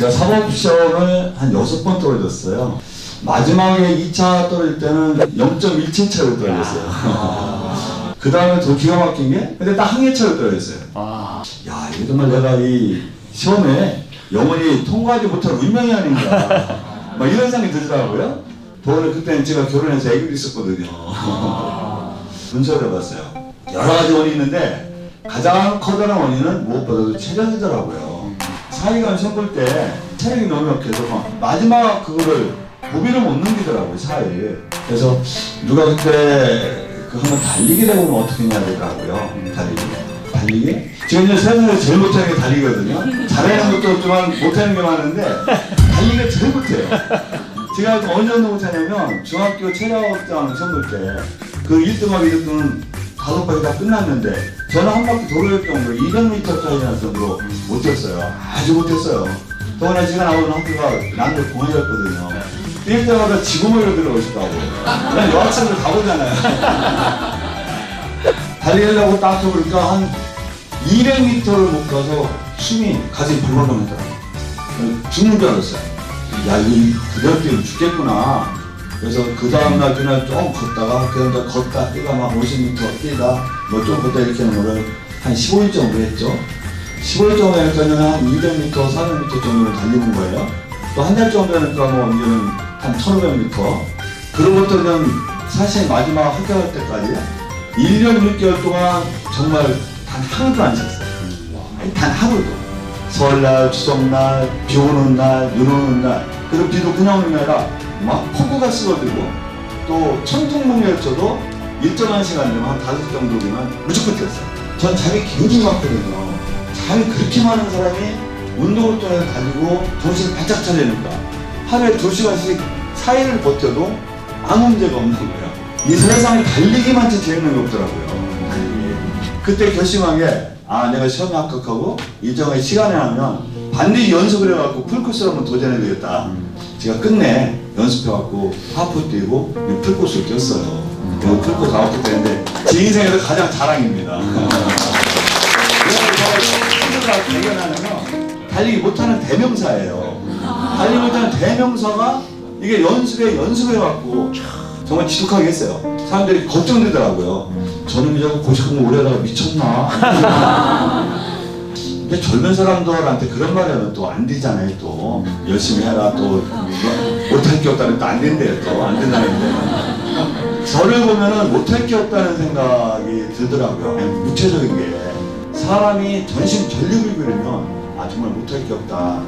제가 사법 시험을 한 여섯 번 떨어졌어요. 마지막에 2차 떨어질 때는 0.17차로 떨어졌어요. 그 다음에 더 기가 막힌 게, 근데 딱 한 개 차로 떨어졌어요. 아, 야, 이거 정말 내가 이 시험에 영원히 통과하지 못할 운명이 아닌가. 막 이런 생각이 들더라고요. 더군다나 그때는 제가 결혼해서 애기도 있었거든요. 분석을 해봤어요. 여러 가지 원인이 있는데 가장 커다란 원인은 무엇보다도 체력이더라고요. 시험 볼때 체력이 너무 약해서 막 마지막 그거를 고비를 못 넘기더라고요, 사위. 그래서 누가 그때 그 한번 달리기를 해보면 어떻게 해야 되더라고요, 달리기. 달리기? 지금 이제 세상에서 제일 못하는 게 달리기거든요. 잘하는 것도 없지만 못하는 게 많은데 달리기가 제일 못해요. 제가 어느 정도 못하냐면 중학교 체력장 시험 볼때그 1등하고 2등은 다섯 바퀴 다 끝났는데 저는 한 바퀴 도로일 정도로 200m 짜리 날 정도로 못 뛰었어요. 아주 못했어요. 더구나 제가 나오는 학교가 남들 공원이었거든요. 뛸 때마다 지구모의로 들어오고 싶다고. 그냥 여학생들 다 보잖아요. 달리려고 딱 해보니까 한 200m를 못 가서 숨이 가슴이 벌렁벌렁 하더라고요. 죽는 줄 알았어요. 야, 이 그대로 뛰면 죽겠구나. 그래서 그 다음날 그날 좀 걷다가 그다음 날 걷다 뛰가 막 50m 뛰다 뭐 좀 걷다 이렇게 하는 거를 한 15일 정도 했죠. 15일 정도 하니까는 한 200m, 400m 정도를 달리는 거예요. 또 한 달 정도 하니까 뭐 이제는 한 1500m. 그로부터는 사실 마지막 합격할 때까지 1년 6개월 동안 정말 단 하루도 안 쉬었어요. 단 하루도. 설날, 추석날, 비 오는 날, 눈 오는 날, 그리고 비도 그냥 오는 게 아니라 막 폭우가 쓰러지고 또 쳐도 일정한 시간 되면 한 다섯 정도 되면 무조건 뛰었어요. 전 잠이 굉장히 많거든요. 잠이 그렇게 많은 사람이 운동을 가지고 정신을 바짝 차리니까 하루에 두 시간씩 사이를 버텨도 아무 문제가 없는 거예요. 이 세상에 달리기만 게 없더라고요. 달리기. 그때 결심한 게, 아, 내가 시험에 합격하고 일정의 시간에 하면 반드시 연습을 해갖고 풀코스를 한번 도전해야 되겠다. 제가 끝내 연습해갖고 하프 뛰고 이 풀코스를 뛰었어요. 그 풀코스 아웃풋 되는데 제 인생에서 가장 자랑입니다. 친구들하고 대결하면 달리기 못하는 대명사예요. 달리기 못하는 대명사가 이게 연습에 연습해갖고 정말 지독하게 했어요. 사람들이 걱정되더라고요. 저는 이제 고시한 거 오래 하다가 미쳤나. 근데 젊은 사람들한테 그런 말 하면 또 안 되잖아요, 또. 열심히 해라, 또. 못할 게 없다는 또 안 된대요, 또. 안 된다는데. 저를 보면은 못할 게 없다는 생각이 들더라고요. 구체적인 게. 사람이 전심 전력을 기울이면, 아, 정말 못할 게 없다.